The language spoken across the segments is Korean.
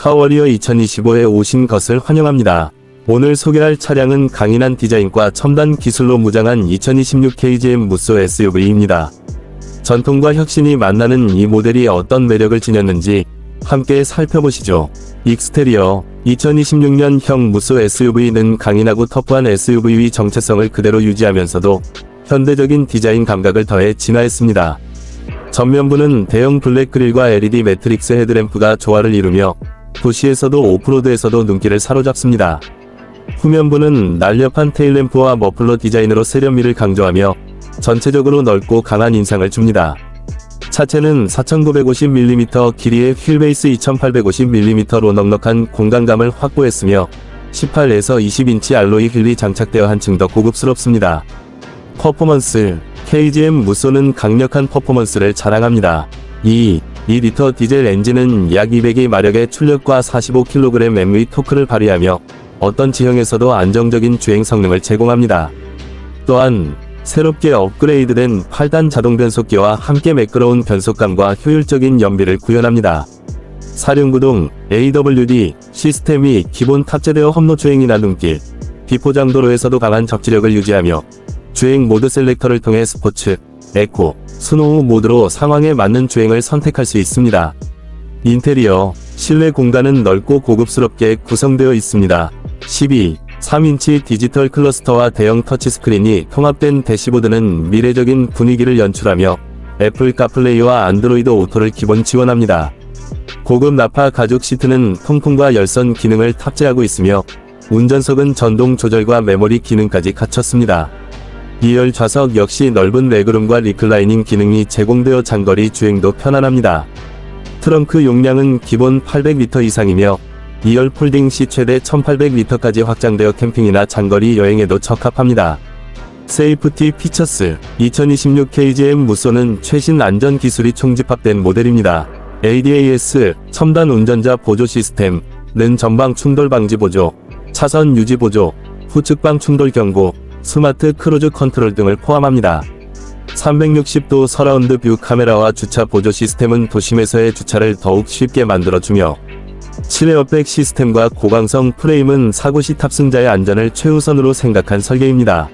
카워리어 2025에 오신 것을 환영합니다. 오늘 소개할 차량은 강인한 디자인과 첨단 기술로 무장한 2026 KGM 무쏘 SUV입니다. 전통과 혁신이 만나는 이 모델이 어떤 매력을 지녔는지 함께 살펴보시죠. 익스테리어 2026년형 무쏘 SUV는 강인하고 터프한 SUV의 정체성을 그대로 유지하면서도 현대적인 디자인 감각을 더해 진화했습니다. 전면부는 대형 블랙 그릴과 LED 매트릭스 헤드램프가 조화를 이루며 도시에서도 오프로드에서도 눈길을 사로잡습니다. 후면부는 날렵한 테일램프와 머플러 디자인으로 세련미를 강조하며 전체적으로 넓고 강한 인상을 줍니다. 차체는 4950mm 길이의 휠베이스 2850mm로 넉넉한 공간감을 확보했으며 18에서 20인치 알로이 휠이 장착되어 한층 더 고급스럽습니다. 퍼포먼스 KGM 무쏘는 강력한 퍼포먼스를 자랑합니다. 2. 2리터 디젤 엔진은 약 200의 마력의 출력과 45kg의 토크를 발휘하며 어떤 지형에서도 안정적인 주행 성능을 제공합니다. 또한 새롭게 업그레이드된 8단 자동 변속기와 함께 매끄러운 변속감과 효율적인 연비를 구현합니다. 사륜구동 AWD 시스템이 기본 탑재되어 험로 주행이나 눈길, 비포장도로에서도 강한 적지력을 유지하며 주행 모드 셀렉터를 통해 스포츠, 에코, 스노우 모드로 상황에 맞는 주행을 선택할 수 있습니다. 인테리어, 실내 공간은 넓고 고급스럽게 구성되어 있습니다. 12. 3인치 디지털 클러스터와 대형 터치스크린이 통합된 대시보드는 미래적인 분위기를 연출하며 애플 카플레이와 안드로이드 오토를 기본 지원합니다. 고급 나파 가죽 시트는 통풍과 열선 기능을 탑재하고 있으며 운전석은 전동 조절과 메모리 기능까지 갖췄습니다. 2열 좌석 역시 넓은 레그룸과 리클라이닝 기능이 제공되어 장거리 주행도 편안합니다. 트렁크 용량은 기본 800리터 이상이며 2열 폴딩 시 최대 1800리터까지 확장되어 캠핑이나 장거리 여행에도 적합합니다. 세이프티 피처스 2026 KGM 무쏘는 최신 안전 기술이 총집합된 모델입니다. ADAS 첨단 운전자 보조 시스템 는 전방 충돌 방지 보조, 차선 유지 보조, 후측방 충돌 경고, 스마트 크루즈 컨트롤 등을 포함합니다. 360도 서라운드 뷰 카메라와 주차 보조 시스템은 도심에서의 주차를 더욱 쉽게 만들어주며 실내 어백 시스템과 고강성 프레임은 사고 시 탑승자의 안전을 최우선으로 생각한 설계입니다.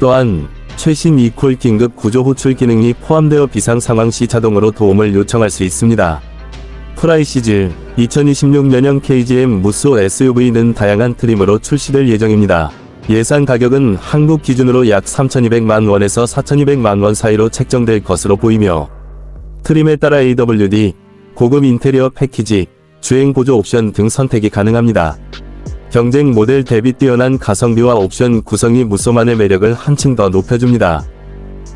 또한 최신 이콜 긴급 구조 호출 기능이 포함되어 비상 상황 시 자동으로 도움을 요청할 수 있습니다. 프라이시즈 2026년형 KGM 무쏘 SUV는 다양한 트림으로 출시될 예정입니다. 예상 가격은 한국 기준으로 약 3,200만 원에서 4,200만 원 사이로 책정될 것으로 보이며 트림에 따라 AWD, 고급 인테리어 패키지, 주행 보조 옵션 등 선택이 가능합니다. 경쟁 모델 대비 뛰어난 가성비와 옵션 구성이 무쏘만의 매력을 한층 더 높여줍니다.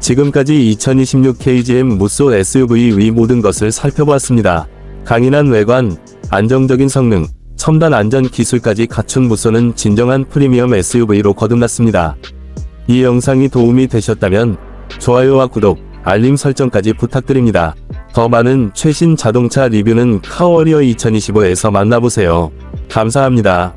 지금까지 2026 KGM 무쏘 SUV 위 모든 것을 살펴보았습니다. 강인한 외관, 안정적인 성능, 첨단 안전 기술까지 갖춘 무쏘는 진정한 프리미엄 SUV로 거듭났습니다. 이 영상이 도움이 되셨다면 좋아요와 구독, 알림 설정까지 부탁드립니다. 더 많은 최신 자동차 리뷰는 카워리어 2025에서 만나보세요. 감사합니다.